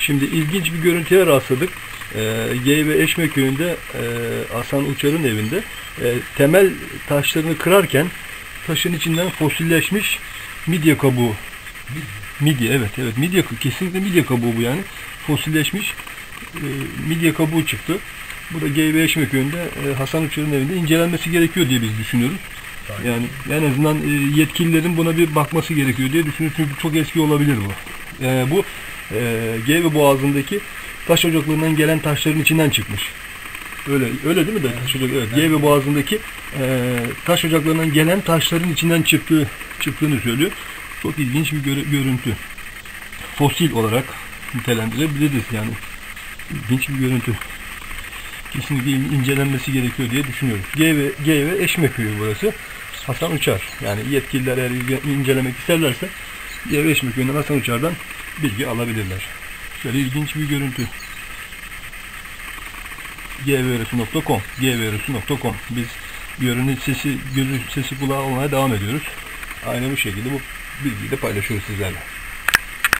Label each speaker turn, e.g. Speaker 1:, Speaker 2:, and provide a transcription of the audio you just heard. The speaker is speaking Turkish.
Speaker 1: Şimdi ilginç bir görüntüye rastladık. Ee, Geyve Eşme köyünde e, Hasan Uçar'ın evinde e, temel taşlarını kırarken taşın içinden fosilleşmiş midye kabuğu. Midye evet evet midye kesinlikle midye kabuğu bu yani. Fosilleşmiş e, midye kabuğu çıktı. Bu da Geyve Eşme köyünde e, Hasan Uçar'ın evinde incelenmesi gerekiyor diye biz düşünüyoruz. Yani en azından e, yetkililerin buna bir bakması gerekiyor diye düşünüyorum. Çünkü çok eski olabilir bu. E, bu e, Geyve Boğazı'ndaki taş ocaklarından gelen taşların içinden çıkmış. Öyle öyle değil mi de taş ocak? Evet. Geyve Boğazı'ndaki e, taş ocaklarından gelen taşların içinden çıktığı çıktığını söylüyor. Çok ilginç bir görü- görüntü. Fosil olarak nitelendirebiliriz yani. İlginç bir görüntü. Kesinlikle in- incelenmesi gerekiyor diye düşünüyoruz. G ve, G ve Eşme köyü burası. Hasan Uçar. Yani yetkililer eğer incelemek isterlerse Ve Eşme köyünden Uçar'dan bilgi alabilirler. Şöyle ilginç bir görüntü. gvrsu.com gvrsu.com Biz yörenin sesi, gözü, sesi kulağı olmaya devam ediyoruz. Aynı bu şekilde bu bilgiyi de paylaşıyoruz sizlerle.